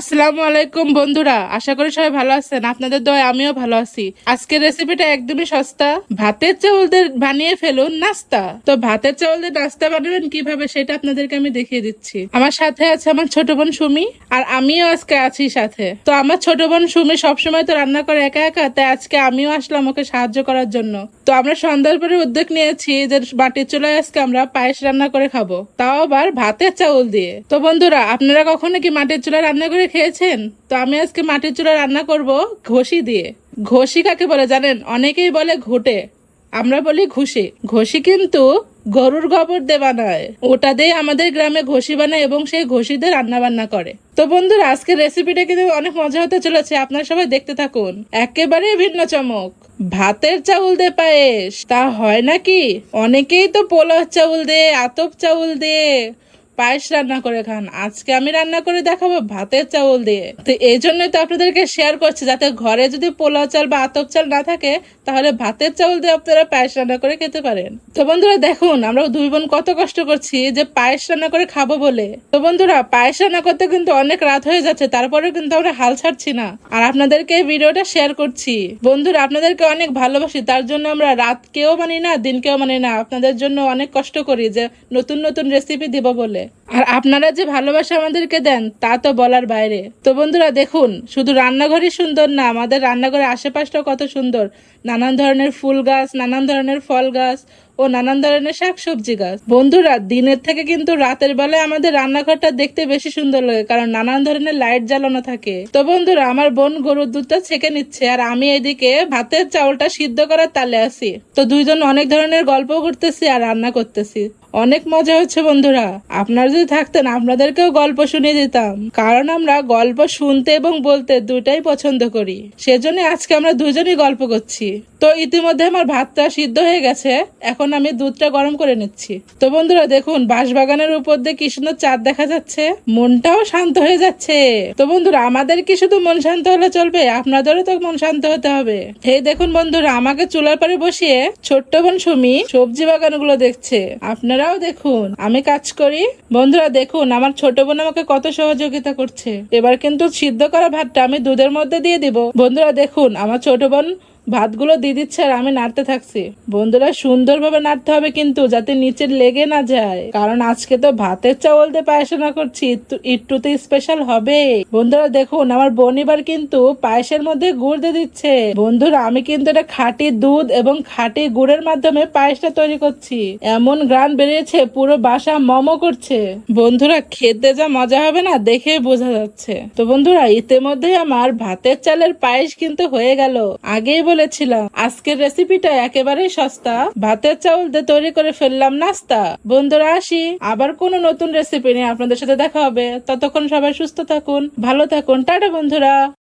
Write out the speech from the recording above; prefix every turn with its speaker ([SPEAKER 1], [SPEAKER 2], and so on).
[SPEAKER 1] আসসালামু আলাইকুম বন্ধুরা, আশা করি সবাই ভালো আছেন। আপনাদের দয় আমিও ভালো আছি। আজকের রেসিপিটা একদমই সস্তা। ভাতের চাউল দিয়ে বানিয়ে ফেলুন নাস্তা। তো ভাতের চাউল দিয়ে নাস্তা বানাবেন কীভাবে সেটা আপনাদেরকে আমি দেখিয়ে দিচ্ছি। আমার সাথে আছে আমার ছোট বোন সুমি, আর আমিও আজকে আছি সাথে। তো আমার ছোট বোন সুমি সবসময় তো রান্না করে একা একা, তাই আজকে আমিও আসলাম ওকে সাহায্য করার জন্য। তো আমরা সন্ধ্যার পরে উদ্যোগ নিয়েছি যে বাটির চুলায় আজকে আমরা পায়েস রান্না করে খাব। তাও আবার ভাতের চাউল দিয়ে। তো বন্ধুরা, আপনারা কখনো কি মাটির চুলা রান্না করে খেয়েছেন? তো আমি আজকে মাটির চুলা রান্না করব ঘষি দিয়ে। ঘষি কাকে বলে জানেন? অনেকেই বলে ঘুটে। আমরা বলি ঘুষি। ঘষি কিন্তু গরুর গোবর দিয়ে বানায়। ওটা দিয়ে আমাদের গ্রামে ঘষি বানায় এবং সেই ঘষি দিয়ে রান্না বান্না করে। তো বন্ধুরা, আজকের রেসিপিটা কিন্তু অনেক মজা হতে চলেছে। আপনারা সবাই দেখতে থাকুন। একেবারে ভিন্ন চমক। ভাতের চাউল দিয়ে পায়েস। তা হয় নাকি? অনেকেই তো পোলাও চাউল দিয়ে, আতপ চাউল দিয়ে পায়েস রান্না করে খান। আজকে আমি রান্না করে দেখাবো ভাতের চাউল দিয়ে। তো এই জন্যই তো আপনাদেরকে শেয়ার করছি, যাতে ঘরে যদি পোলাও চাল বা আতপ চাল না থাকে, তাহলে ভাতের চাউল দিয়ে আপনারা পায়েস রান্না করে খেতে পারেন। তো বন্ধুরা দেখুন, আমরা দুই বোন কত কষ্ট করছি যে পায়েস রান্না করে খাব বলে। তো বন্ধুরা, পায়েস রান্না করতে কিন্তু অনেক রাত হয়ে যাচ্ছে তারপরেও কিন্তু আমরা হাল ছাড়ছি না। আর আপনাদেরকে এই ভিডিওটা শেয়ার করছি। বন্ধুরা, আপনাদেরকে অনেক ভালোবাসি, তার জন্য আমরা রাত কেউ মানি না দিন কেউ মানি না। আপনাদের জন্য অনেক কষ্ট করি যে নতুন নতুন রেসিপি দিব বলে। আর আপনারা যে ভালোবাসা আমাদেরকে দেন, তা তো বলার বাইরে। তো বন্ধুরা, দেখুন, শুধু রান্নাঘরই সুন্দর না, আমাদের রান্নাঘরের আশেপাশটাও কত সুন্দর। নানান ধরনের ফুল গাছ, নানান ধরনের ফল গাছ ও নানান ধরনের শাকসবজি গাছ। বন্ধুরা, দিনের থেকে কিন্তু রাতের বেলায় আমাদের রান্নাঘরটা দেখতে বেশি সুন্দর লাগে, কারণ নানান ধরনের লাইট জ্বালানো থাকে। তো বন্ধুরা, আমার বোন গরুর দুধটা ছেঁকে নিচ্ছে, আর আমি এদিকে ভাতের চাউলটা সিদ্ধ করার তালে আছি। তো দুইজন অনেক ধরনের গল্প করতেছি আর রান্না করতেছি। অনেক মজা হচ্ছে বন্ধুরা। আপনারা যদি থাকতেন, আপনাদেরকেও গল্প শুনিয়ে দিতাম। কারণ আমরা গল্প শুনতে এবং বলতে দুটাই পছন্দ করি। সেজন্য আজকে আমরা দুজনই গল্প করছি। তো ইতিমধ্যে আমার ভাতটা সিদ্ধ হয়ে গেছে। এখন আমি দুধটা গরম করে নিচ্ছি। তো বন্ধুরা, দেখুন, বাঁশবাগানের উপর দিয়ে কি সুন্দর চাঁদ দেখা যাচ্ছে। মনটাও শান্ত হয়ে যাচ্ছে। তো বন্ধুরা, আমাদের কি শুধু মন শান্ত হলে চলবে? আপনাদেরও তো মন শান্ত হতে হবে। এই দেখুন বন্ধুরা, আমাকে চুলার পারে বসিয়ে ছোট্ট বোন সুমি সবজি বাগানগুলো দেখছে। আপনারাও দেখুন, আমি কাজ করি। বন্ধুরা দেখুন, আমার ছোট বোন আমাকে কত সহযোগিতা করছে। এবার কিন্তু সিদ্ধ করা ভাতটা আমি দুধের মধ্যে দিয়ে দিব। বন্ধুরা দেখুন, আমার ছোট বোন ভাতগুলো দিয়ে দিচ্ছে আর আমি নাড়তে থাকছি। বন্ধুরা, সুন্দরভাবে নাড়তে হবে কিন্তু যাতে নিচে লেগে না যায়। কারণ আজকে তো ভাতের চাউল দিয়ে পায়েস রান্না করছি। একটু- তো স্পেশাল হবে। বন্ধুরা, দেখুন, আমার বোন এবার কিন্তু পায়েসের মধ্যে গুড় দিয়ে দিচ্ছে। বন্ধুরা, আমি কিন্তু এটা খাঁটি দুধ এবং খাঁটি গুড়ের মাধ্যমে পায়েসটা তৈরি করছি। এমন গ্রান বেরিয়েছে, পুরো বাসা মমো করছে। বন্ধুরা, খেতে যা মজা হবে না দেখে বোঝা যাচ্ছে। তো বন্ধুরা ইতিমধ্যে আমার ভাতের চালের পায়েস কিন্তু হয়ে গেল। আগেই বলেছিলাম, আজকের রেসিপিটা একেবারেই সস্তা। ভাতের চাউল দিয়ে তৈরি করে ফেললাম নাস্তা। বন্ধুরা, আসি। আবার কোনো নতুন রেসিপি নিয়ে আপনাদের সাথে দেখা হবে। ততক্ষণ সবাই সুস্থ থাকুন, ভালো থাকুন। টাটা, বন্ধুরা।